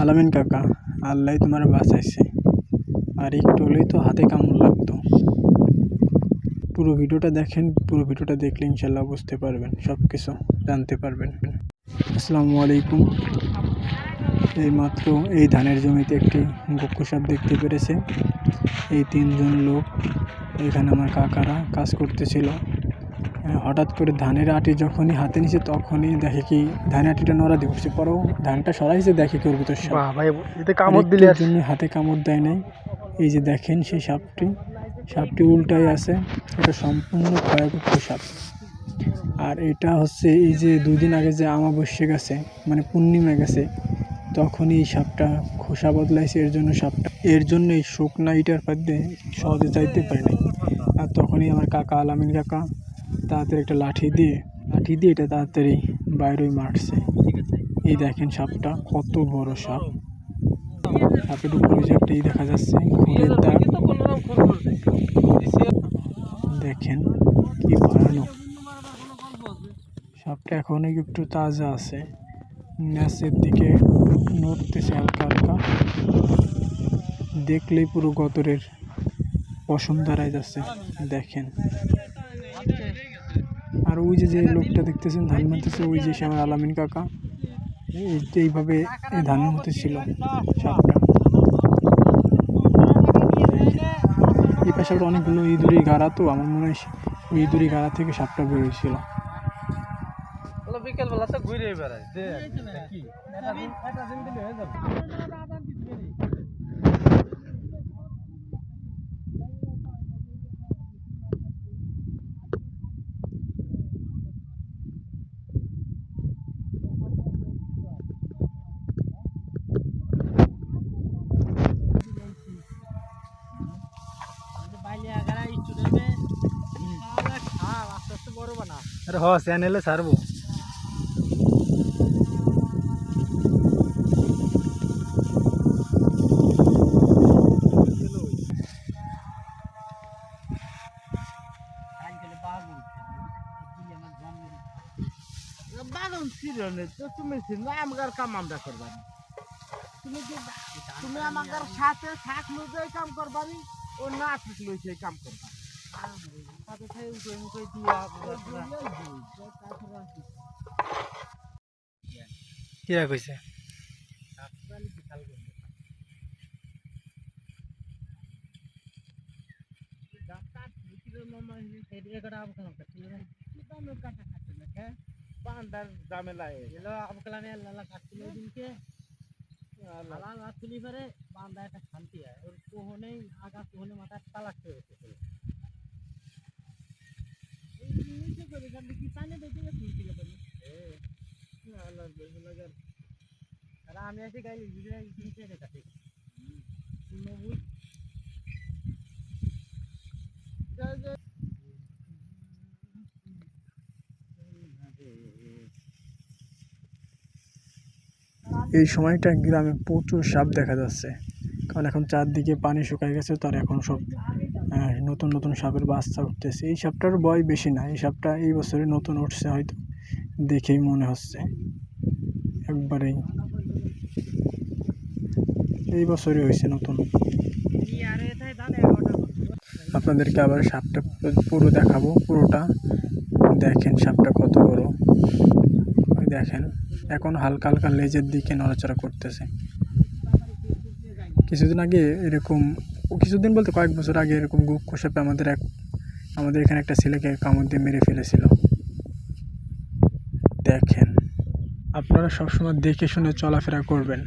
আলামিন কাকা আল্লাহ তোমার বাঁচাইছে। আর একটু হলেই তো হাতে কামড় লাগতো। পুরো ভিডিওটা দেখেন, পুরো ভিডিওটা দেখলে ইনশাল্লাহ বুঝতে পারবেন সব কিছু জানতে পারবেন। আসসালামু আলাইকুম। এইমাত্র এই ধানের জমিতে একটি গক্কু সাপ দেখতে পেরেছে। এই তিনজন লোক, এখানে আমার কাকারা কাজ করতেছিল। হঠাৎ করে ধানের আটি যখনই হাতে নিছে তখনই দেখে কি ধানের আটিটা নড়া দিয়ে উঠছে। পরেও ধানটা সরাইছে দেখে কি ওর ভিতর সাপ। বাহ কামড় দিলে জন্য হাতে কামড় দেয় নাই। এই যে দেখেন সেই সাপটি সাপটি উল্টাই আছে এটা সম্পূর্ণ ক্ষয়যুক্ত সাপ। আর এটা হচ্ছে এই যে দুদিন আগে যে আমাবস্যা গেছে মানে পূর্ণিমা গেছে তখনই এই সাপটা খোসা বদলাইছে এর জন্য সাপটা এর জন্য এই শুকনা ইটার পাদ্যে সহজে চাইতে পারে নাই। আর তখনই আমার কাকা আলামিন কাকা তাড়াতাড়ি একটা লাঠি দিয়ে লাঠি দিয়ে এটা তাড়াতাড়ি বাইরে মারছে। এই দেখেন সাপটা, কত বড় সাপ। সাপের উপরে যে একটা ই দেখা যাচ্ছে দাগ। দেখেন কি ভয়ানক। সাপটা এখনও একটু তাজা আছে। ন্যাসের দিকে নড়তেছে হালকা হালকা। দেখলেই পুরো গতরের পশম দাঁড়ায় যাচ্ছে। দেখেন। আর ওই যে যে লোকটা দেখতেছেন ধান মারতেছে ওই যে সে আমার আলামিন কাকা এই- এইভাবে এই ধান ছিল সাপটা। এই পাশে আবার অনেকগুলো ইঁদুরি গাড়া তো আমার মনে হয় ওই ইঁদুরি গাড়া থেকে সাপটা বেরোয়েছিল বিকেল বেলা তো ঘুরে বেড়ায় আরে হ চ্যানেলে ছাড়বো বাগান ছিল না, তো তুমি ছিল না আমাকে কাম আমরা করবানি তুমি কি তুমি আমাদের সাথে থাকল যে কাম করবানি ও না থাকল সেই কাম করবা সাথে থাই উঠে মুখে দিয়া কিরা কইছে বান্দার জামেলায় এলো আবকালামে আল্লাহ কাটছিল দিনকে না তুলি পারে বান্দা একটা শান্তি হয়। ওর কোহনেই আগা কোহনে মাথা তালাক করে আমি গাইলি এই সময়টা গ্রামে প্রচুর সাপ দেখা যাচ্ছে। কারণ এখন চারদিকে পানি শুকায় গেছে তার এখন সব নতুন নতুন সাপের বাচ্চা উঠতেছে। এই সাপটার বয় বেশি না, এই সাপটা এই বছরে নতুন উঠছে হয়তো, দেখেই মনে হচ্ছে। একবারেই। এই বছরই হয়েছে নতুন। আপনাদেরকে আবার সাপটা পুরো দেখাবো, পুরোটা। দেখেন সাপটা কত বড়। দেখেন, এখন হালকা হালকা লেজের দিকে নড়াচড়া করতেছে। কিছুদিন আগে এরকম কিছুদিন বলতে কয়েক বছর আগে এরকম গুপ সাপে আমাদের এক, আমাদের এখানে একটা ছেলেকে কামড় দিয়ে মেরে ফেলেছিল। দেখেন। আপনারা সবসময় দেখে শুনে চলাফেরা করবেন।